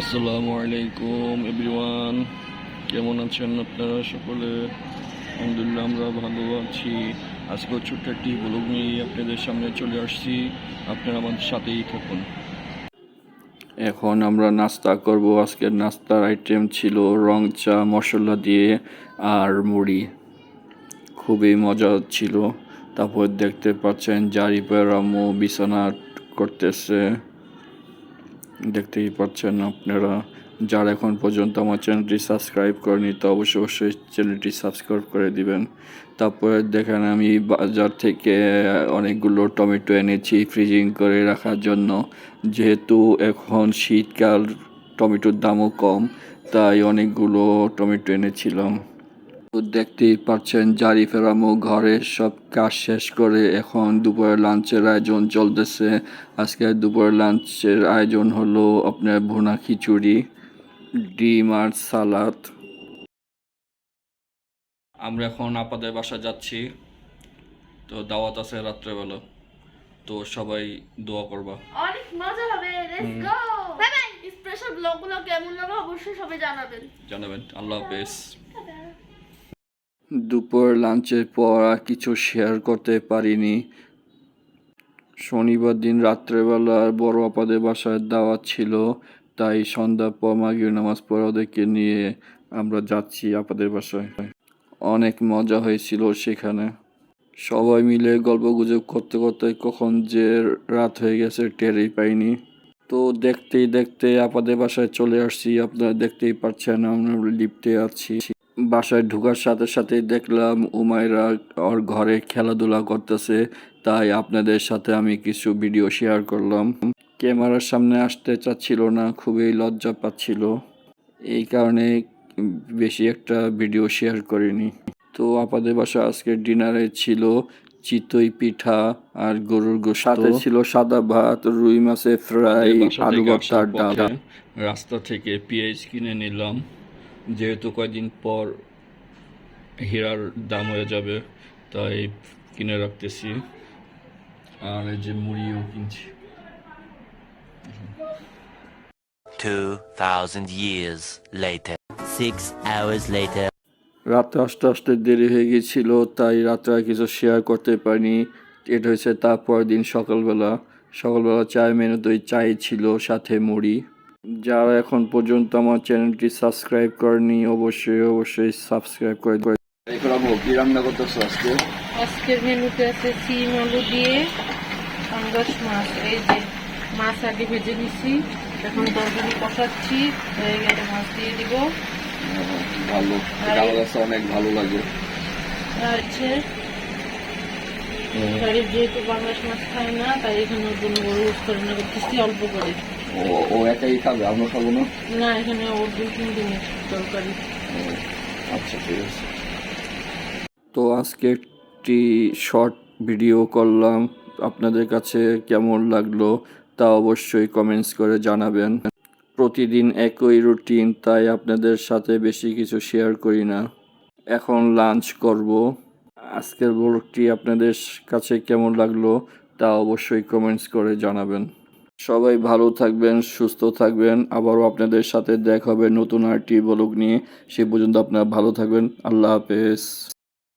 আসসালামু আলাইকুম, এভরিওয়ান। কেমন আছেন আপনারা সকলে? আলহামদুলিল্লাহ, আমরা ভালো আছি। আজকেও ছোট্ট একটি ব্লগ নিয়ে আপনাদের সামনে চলে আসছি। আপনারা আমাদের সাথেই থাকুন। এখন আমরা নাস্তা করব। আজকের নাস্তার আইটেম ছিল রং চা মশলা দিয়ে আর মুড়ি। খুবই মজা ছিল। তারপর দেখতে পাচ্ছেন, জারিপের আম্মু বিছানা করতেছে। দেখতেই পাচ্ছেন আপনারা। যারা এখন পর্যন্ত আমার চ্যানেলটি সাবস্ক্রাইব করেনি তো অবশ্যই অবশ্যই চ্যানেলটি সাবস্ক্রাইব করে দিবেন। তারপরে দেখেন আমি বাজার থেকে অনেকগুলো টমেটো এনেছি ফ্রিজিং করে রাখার জন্য। যেহেতু এখন শীতকাল, টমেটোর দামও কম, তাই অনেকগুলো টমেটো এনেছিলাম। দেখতেই পাচ্ছেন জারি ফেরামো ঘরে সব কাজ শেষ করে এখন দুপুরের লাঞ্চের আয়োজন চলতেছে। আজকে দুপুরের লাঞ্চের আয়োজন হলো আপনার ভুনা খিচুড়ি ডিম আর সালাদ। আমরা এখন আপাদের বাসা যাচ্ছি। তো দাওয়াত আছে রাত্রেবেলা। তো সবাই দোয়া করবা। অনেক মজা হবে let's go bye bye special ব্লগগুলো কেমন লাগল অবশ্যই সবাই জানাবেন। জানাবেন। আল্লাহ হাফেজ। দুপুর লাঞ্চের পর আর কিছু শেয়ার করতে পারিনি। শনিবার দিন রাত্রেবেলা বড় আপাদের বাসায় দাওয়াত ছিল, তাই সন্ধ্যা পর মাগির নামাজ পড়ে ওদেরকে নিয়ে আমরা যাচ্ছি আপাদের বাসায়। অনেক মজা হয়েছিল সেখানে। সবাই মিলে গল্প গুজব করতে করতে কখন যে রাত হয়ে গেছে টেরই পাইনি। তো দেখতেই দেখতে আপাদের বাসায় চলে আসছি, আপনারা দেখতেই পাচ্ছেন, আমরা লিফটে আছি। বাসায় ঢোকার সাথে সাথে দেখলাম উমাইরা ওর ঘরে খেলাধুলা করতেছে তাই আপনাদের সাথে আমি কিছু ভিডিও শেয়ার করলাম। ক্যামেরার সামনে আসতে চাচ্ছিল না খুবই লজ্জা পাচ্ছিল। এই কারণে বেশি একটা ভিডিও শেয়ার করিনি। তো আপাদের বাসা আজকের ডিনারে ছিল চিতই পিঠা আর গরুর সাথে ছিল সাদা ভাত রুই মাছের ফ্রাই আলু ভর্তা ডাল। রাস্তা থেকে পেঁয়াজ কিনে নিলাম। যেহেতু কয়েকদিন পর হীরার দাম হয়ে যাবে তাই কিনে রাখতেছি। আর এই যে মুড়িও কিনছি। 2,000 years later. Six hours later. রাতে আসতে আসতে দেরি হয়ে গিয়েছিল তাই রাত্রে আর কিছু শেয়ার করতে পারিনি। এটা হয়েছে তারপর দিন সকালবেলা। সকালবেলা চায়ের মেনুতে ওই চাই ছিল সাথে মুড়ি। যারা এখন পর্যন্ত আমার চ্যানেলটি সাবস্ক্রাইব করেনি অবশ্যই অবশ্যই সাবস্ক্রাইব করে দেবে কি রান্না করতেছো আজকে? আজকের মেনুতে আছে সিম আলু দিয়ে পাঙ্গাস মাছ। এই যে মাছ আগে ভেজে নিছি এখন কষাচ্ছি হয়ে গেলে মাছ দিয়ে দিব। ভালো এটা আমার অনেক ভালো লাগে। আর হচ্ছে যেহেতু পাঙ্গাস মাছ খায় না তাই এখানে জন্য করতেছি অল্প করে। ও ও একাই খাবে আমরা খাব না? না এখানে ওর দুই তিন দিনের তরকারি। আচ্ছা ঠিক আছে। তো আজকে একটি শর্ট ভিডিও করলাম। আপনাদের কাছে কেমন লাগল তা অবশ্যই কমেন্টস করে জানাবেন। প্রতিদিন একই রুটিন তাই আপনাদের সাথে বেশি কিছু শেয়ার করি না। এখন লাঞ্চ করব। আজকের ব্লগটি আপনাদের কাছে কেমন লাগল তা অবশ্যই কমেন্টস করে জানাবেন। সবাই ভালো থাকবেন, সুস্থ থাকবেন। আবারও আপনাদের সাথে দেখা হবে নতুন আরটি বলুক নিয়ে। সে পর্যন্ত আপনারা ভালো থাকবেন। আল্লাহ হাফেজ।